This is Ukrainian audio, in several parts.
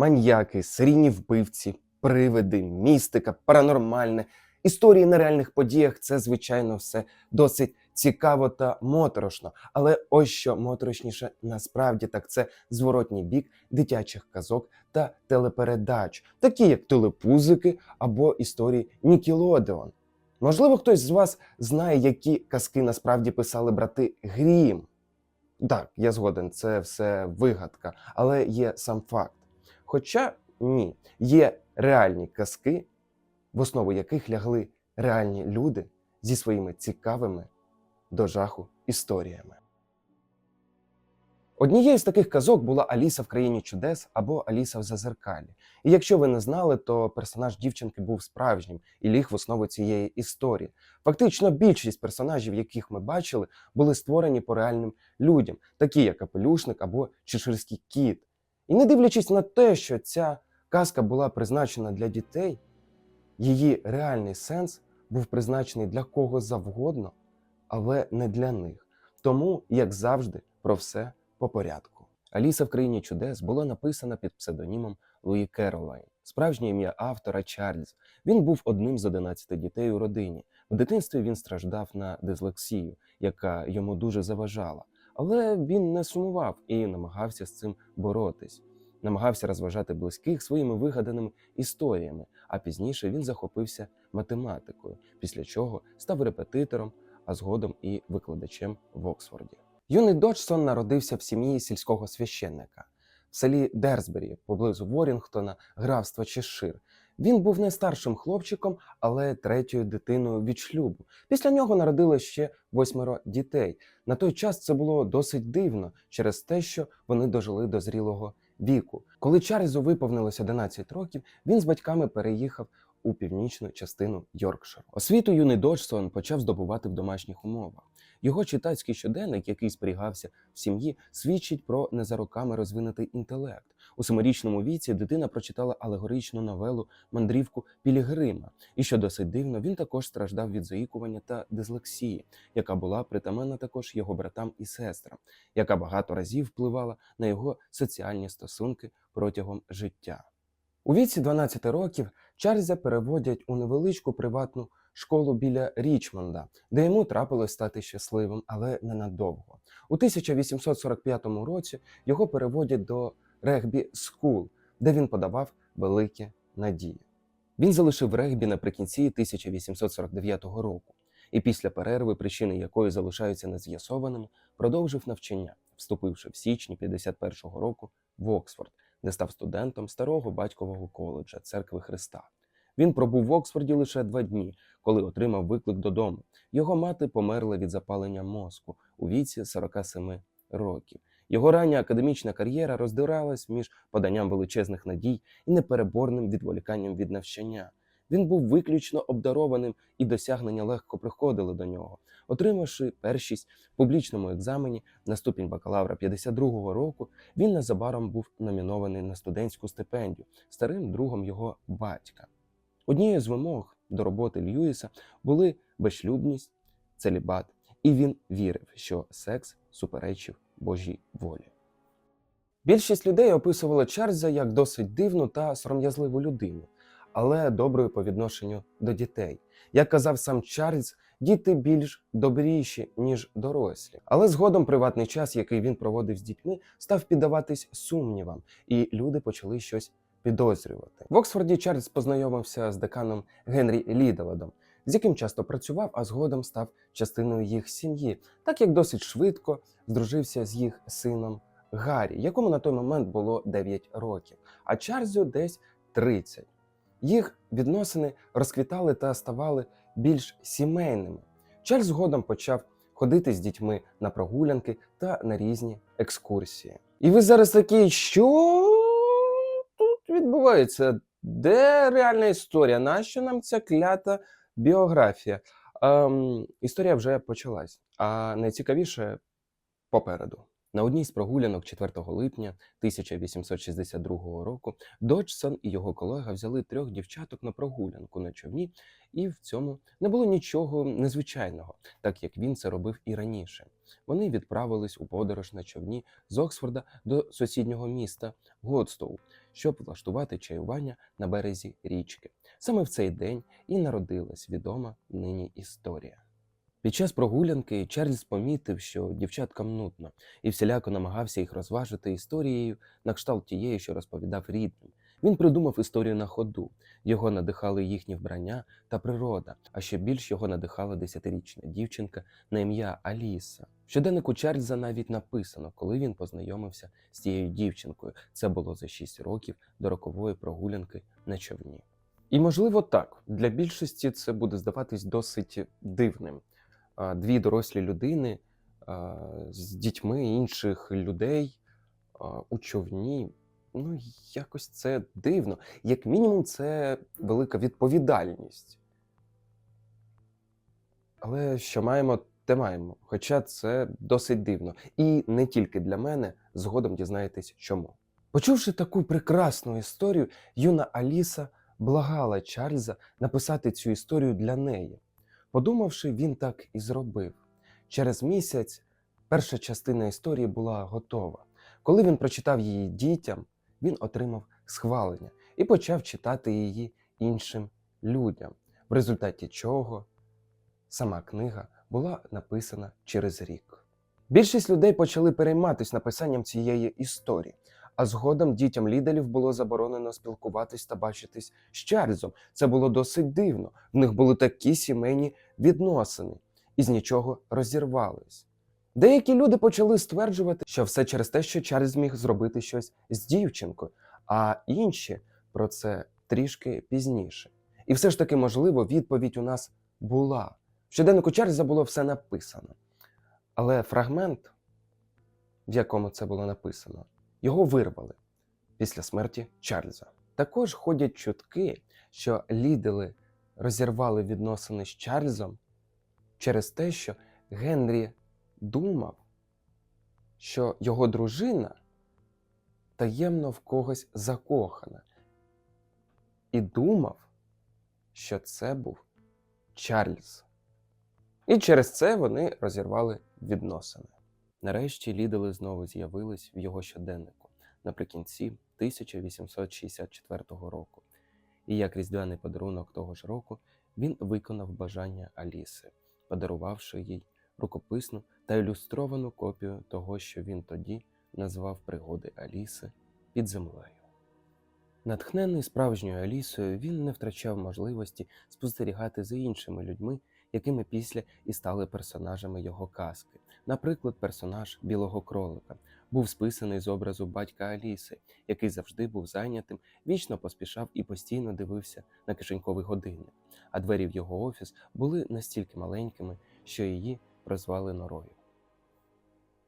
маньяки, серійні вбивці, привиди, містика, паранормальне, історії на реальних подіях це, звичайно, все досить цікаво та моторошно. Але ось що моторошніше насправді так це зворотній бік дитячих казок та телепередач, такі як телепузики або історії Нікелодеон. Можливо, хтось з вас знає, які казки насправді писали брати Грім. Так, я згоден, це все вигадка, але є сам факт. Хоча ні, є реальні казки, в основу яких лягли реальні люди зі своїми цікавими до жаху історіями. Однією з таких казок була Аліса в країні чудес або Аліса в Зазеркалі. І якщо ви не знали, то персонаж дівчинки був справжнім і ліг в основу цієї історії. Фактично, більшість персонажів, яких ми бачили, були створені по реальним людям, такі як Капелюшник або Чеширський кіт. І не дивлячись на те, що ця казка була призначена для дітей, її реальний сенс був призначений для кого завгодно, але не для них. Тому, як завжди, про все по порядку. Аліса в країні чудес була написана під псевдонімом Луї Керолайн, справжнє ім'я автора Чарльз. Він був одним з 11 дітей у родині. В дитинстві він страждав на дислексію, яка йому дуже заважала. Але він не сумував і намагався з цим боротись. Намагався розважати близьких своїми вигаданими історіями, а пізніше він захопився математикою, після чого став репетитором, а згодом і викладачем в Оксфорді. Юний Доджсон народився в сім'ї сільського священника в селі Дерсбері, поблизу Ворінгтона, графства Чешир. Він був не старшим хлопчиком, але третьою дитиною від шлюбу. Після нього народилось ще восьмеро дітей. На той час це було досить дивно через те, що вони дожили до зрілого віку. Коли Чарльзу виповнилось 11 років, він з батьками переїхав у північну частину Йоркширу. Освіту юний Доджсон почав здобувати в домашніх умовах. Його читацький щоденник, який зберігався в сім'ї, свідчить про не за роками розвинутий інтелект. У семирічному віці дитина прочитала алегоричну новелу Мандрівку Пілігрима. І що досить дивно, він також страждав від заїкування та дислексії, яка була притаманна також його братам і сестрам, яка багато разів впливала на його соціальні стосунки протягом життя. У віці 12 років Чарльза переводять у невеличку приватну школу біля Річмонда, де йому трапилось стати щасливим, але ненадовго. У 1845 році його переводять до регбі скул, де він подавав великі надії. Він залишив регбі наприкінці 1849 року, і після перерви, причини якої залишаються нез'ясованими, продовжив навчання, вступивши в січні 51-го року в Оксфорд, де став студентом старого батькового коледжа церкви Христа. Він пробув в Оксфорді лише два дні, коли отримав виклик додому. Його мати померла від запалення мозку у віці 47 років. Його рання академічна кар'єра роздиралась між поданням величезних надій і непереборним відволіканням від навчання. Він був виключно обдарованим, і досягнення легко приходили до нього. Отримавши першість в публічному екзамені на ступінь бакалавра 52-го року, він незабаром був номінований на студентську стипендію старим другом його батька. Однією з вимог до роботи Льюіса були безшлюбність, целібат, і він вірив, що секс суперечив Божій волі. Більшість людей описували Чарльза як досить дивну та сором'язливу людину, але доброю по відношенню до дітей. Як казав сам Чарльз, діти більш добріші, ніж дорослі. Але згодом приватний час, який він проводив з дітьми, став піддаватись сумнівам, і люди почали щось підозрювати. В Оксфорді Чарльз познайомився з деканом Генрі Ліделедом, з яким часто працював, а згодом став частиною їх сім'ї, так як досить швидко здружився з їх сином Гаррі, якому на той момент було 9 років, а Чарльзу десь 30. Їх відносини розквітали та ставали більш сімейними. Чарльз згодом почав ходити з дітьми на прогулянки та на різні екскурсії. І ви зараз такі, що тут відбувається? Де реальна історія? Нащо нам ця клята біографія? Ем, історія вже почалась, а найцікавіше попереду. На одній з прогулянок 4 липня 1862 року Доджсон і його колега взяли трьох дівчаток на прогулянку на човні, і в цьому не було нічого незвичайного, так як він це робив і раніше. Вони відправились у подорож на човні з Оксфорда до сусіднього міста Годстоу, щоб влаштувати чаювання на березі річки. Саме в цей день і народилась відома нині історія. Під час прогулянки Чарльз помітив, що дівчаткам нудно, і всіляко намагався їх розважити історією на кшталт тієї, що розповідав рідним. Він придумав історію на ходу. Його надихали їхні вбрання та природа, а ще більш його надихала десятирічна дівчинка на ім'я Аліса. В щоденнику Чарльза навіть написано, коли він познайомився з цією дівчинкою. Це було за 6 років до рокової прогулянки на човні. І можливо так, для більшості це буде здаватись досить дивним. Дві дорослі людини з дітьми інших людей у човні. Ну, якось це дивно. Як мінімум, це велика відповідальність. Але що маємо, те маємо. Хоча це досить дивно. І не тільки для мене, згодом дізнаєтесь чому. Почувши таку прекрасну історію, юна Аліса благала Чарльза написати цю історію для неї. Подумавши, він так і зробив. Через місяць перша частина історії була готова. Коли він прочитав її дітям, він отримав схвалення і почав читати її іншим людям, в результаті чого сама книга була написана через рік. Більшість людей почали перейматися написанням цієї історії, а згодом дітям лідерів було заборонено спілкуватись та бачитись з Чарльзом. Це було досить дивно. В них були такі сімейні відносини і з нічого розірвались. Деякі люди почали стверджувати, що все через те, що Чарльз міг зробити щось з дівчинкою, а інші про це трішки пізніше. І все ж таки, можливо, відповідь у нас була. В щоденнику Чарльза було все написано. Але фрагмент, в якому це було написано, його вирвали після смерті Чарльза. Також ходять чутки, що лідери розірвали відносини з Чарльзом через те, що Генрі думав, що його дружина таємно в когось закохана, і думав, що це був Чарльз. І через це вони розірвали відносини. Нарешті лідери знову з'явились в його щоденнику наприкінці 1864 року. І як різдвяний подарунок того ж року він виконав бажання Аліси, подарувавши їй рукописну та ілюстровану копію того, що він тоді назвав пригоди Аліси під землею. Натхнений справжньою Алісою, він не втрачав можливості спостерігати за іншими людьми, якими після і стали персонажами його казки. Наприклад, персонаж білого кролика був списаний з образу батька Аліси, який завжди був зайнятим, вічно поспішав і постійно дивився на кишеньковий годинник, а двері в його офіс були настільки маленькими, що її прозвали норою.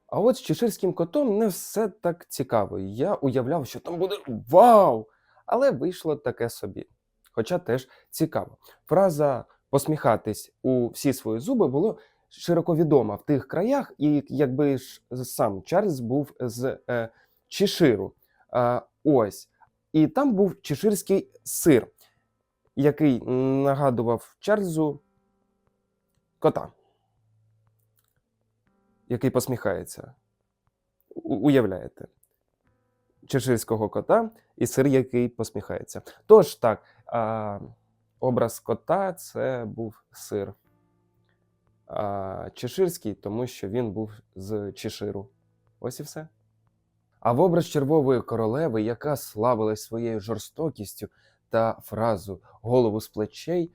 А от з чеширським котом не все так цікаво. Я уявляв, що там буде вау! Але вийшло таке собі. Хоча теж цікаво. Фраза посміхатись у всі свої зуби було широко відома в тих краях, і якби ж сам Чарльз був з е, Чеширу. Е, ось. І там був чеширський сир, який нагадував Чарльзу кота, який посміхається. У- Уявляєте? Чеширського кота і сир, який посміхається. Тож так, а, образ кота це був сир. А, чеширський, тому що він був з Чеширу. Ось і все. А в образ червової королеви, яка славилась своєю жорстокістю та фразу голову з плечей,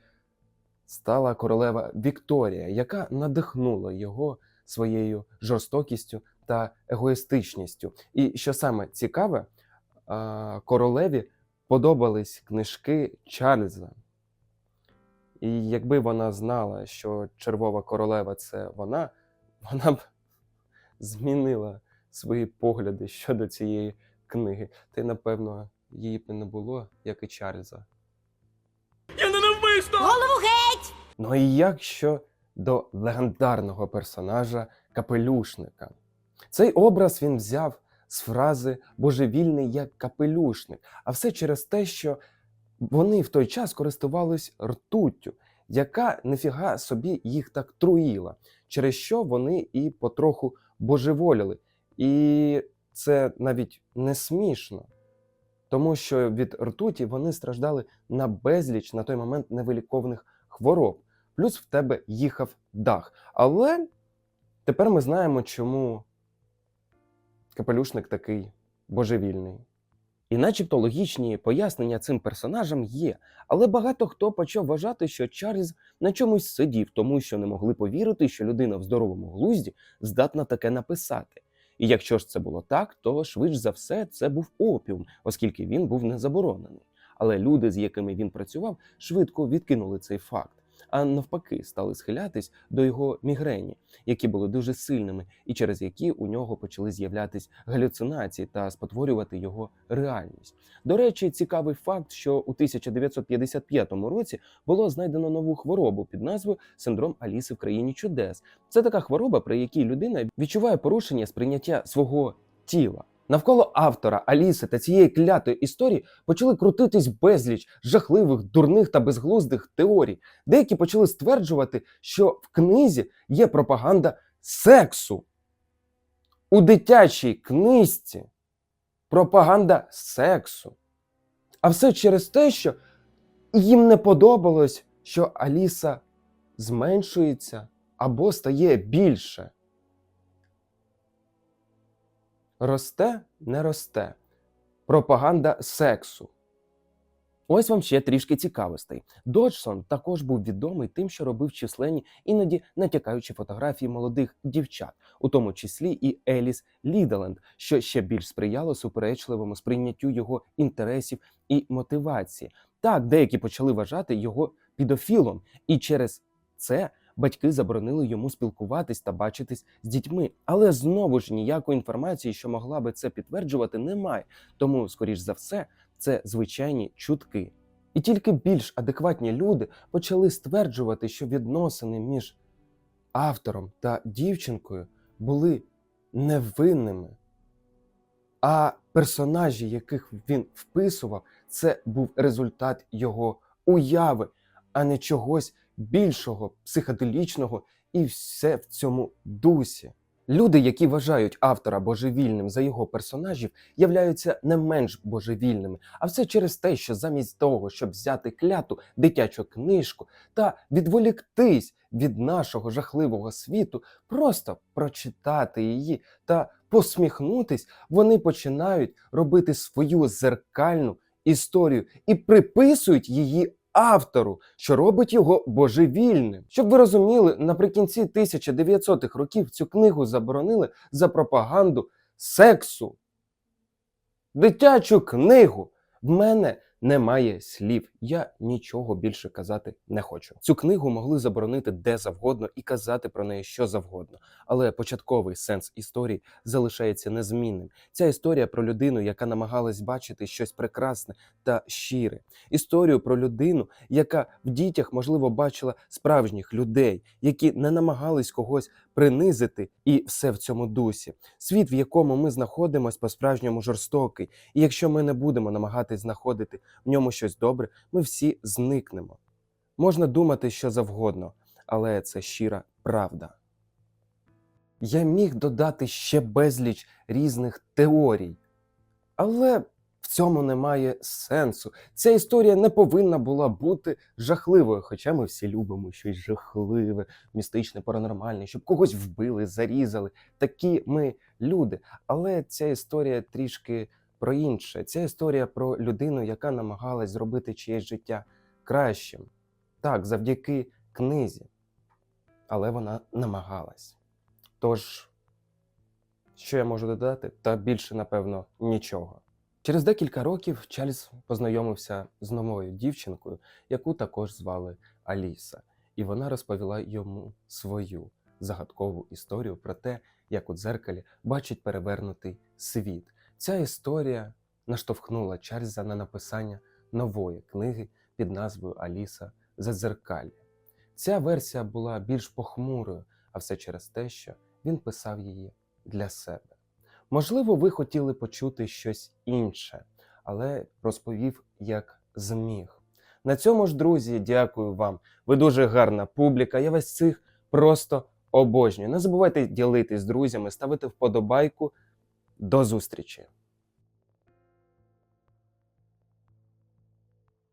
стала королева Вікторія, яка надихнула його своєю жорстокістю та егоїстичністю. І що саме цікаве, королеві подобались книжки Чарльза. І якби вона знала, що червова королева це вона, вона б змінила свої погляди щодо цієї книги. Та й, напевно, її б не було, як і Чарльза. Я не навмисно! Голову геть! Ну і як що до легендарного персонажа Капелюшника? Цей образ він взяв з фрази божевільний як капелюшник, а все через те, що вони в той час користувались ртуттю, яка нефіга собі їх так труїла, через що вони і потроху божеволіли. І це навіть не смішно, тому що від ртуті вони страждали на безліч на той момент невиліковних хвороб. Плюс в тебе їхав дах. Але тепер ми знаємо, чому капелюшник такий божевільний. І начебто логічні пояснення цим персонажам є, але багато хто почав вважати, що Чарльз на чомусь сидів, тому що не могли повірити, що людина в здоровому глузді здатна таке написати. І якщо ж це було так, то швидш за все це був опіум, оскільки він був не заборонений. Але люди, з якими він працював, швидко відкинули цей факт, а навпаки, стали схилятись до його мігрені, які були дуже сильними, і через які у нього почали з'являтись галюцинації та спотворювати його реальність. До речі, цікавий факт, що у 1955 році було знайдено нову хворобу під назвою синдром Аліси в країні чудес. Це така хвороба, при якій людина відчуває порушення сприйняття свого тіла. Навколо автора Аліси та цієї клятої історії почали крутитись безліч жахливих, дурних та безглуздих теорій. Деякі почали стверджувати, що в книзі є пропаганда сексу. У дитячій книжці пропаганда сексу. А все через те, що їм не подобалось, що Аліса зменшується або стає більше. Росте, не росте. Пропаганда сексу. Ось вам ще трішки цікавостей. Доджсон також був відомий тим, що робив численні, іноді натякаючі фотографії молодих дівчат, у тому числі і Еліс Ліделанд, що ще більш сприяло суперечливому сприйняттю його інтересів і мотивації. Так, деякі почали вважати його підофілом, і через це батьки заборонили йому спілкуватись та бачитись з дітьми. Але знову ж ніякої інформації, що могла би це підтверджувати, немає. Тому, скоріш за все, це звичайні чутки. І тільки більш адекватні люди почали стверджувати, що відносини між автором та дівчинкою були невинними. А персонажі, яких він вписував, це був результат його уяви, а не чогось більшого, психоделічного і все в цьому дусі. Люди, які вважають автора божевільним за його персонажів, являються не менш божевільними, а все через те, що замість того, щоб взяти кляту дитячу книжку та відволіктись від нашого жахливого світу, просто прочитати її та посміхнутись, вони починають робити свою зеркальну історію і приписують її автору, що робить його божевільним. Щоб ви розуміли, наприкінці 1900-х років цю книгу заборонили за пропаганду сексу. Дитячу книгу. В мене немає слів. Я нічого більше казати не хочу. Цю книгу могли заборонити де завгодно і казати про неї що завгодно. Але початковий сенс історії залишається незмінним. Ця історія про людину, яка намагалась бачити щось прекрасне та щире. Історію про людину, яка в дітях, можливо, бачила справжніх людей, які не намагались когось принизити, і все в цьому дусі. Світ, в якому ми знаходимось, по-справжньому жорстокий. І якщо ми не будемо намагатись знаходити в ньому щось добре, ми всі зникнемо. Можна думати що завгодно, але це щира правда. Я міг додати ще безліч різних теорій, але в цьому немає сенсу. Ця історія не повинна була бути жахливою, хоча ми всі любимо щось жахливе, містичне, паранормальне, щоб когось вбили, зарізали. Такі ми люди. Але ця історія трішки про інше. Ця історія про людину, яка намагалась зробити чиєсь життя кращим. Так, завдяки книзі. Але вона намагалась. Тож, що я можу додати? Та більше, напевно, нічого. Через декілька років Чарльз познайомився з новою дівчинкою, яку також звали Аліса, і вона розповіла йому свою загадкову історію про те, як у дзеркалі бачить перевернутий світ. Ця історія наштовхнула Чарльза на написання нової книги під назвою Аліса Зазеркалі. Ця версія була більш похмурою, а все через те, що він писав її для себе. Можливо, ви хотіли почути щось інше, але розповів як зміг. На цьому ж, друзі, дякую вам. Ви дуже гарна публіка. Я вас цих просто обожнюю. Не забувайте ділитись з друзями, ставити вподобайку. До зустрічі!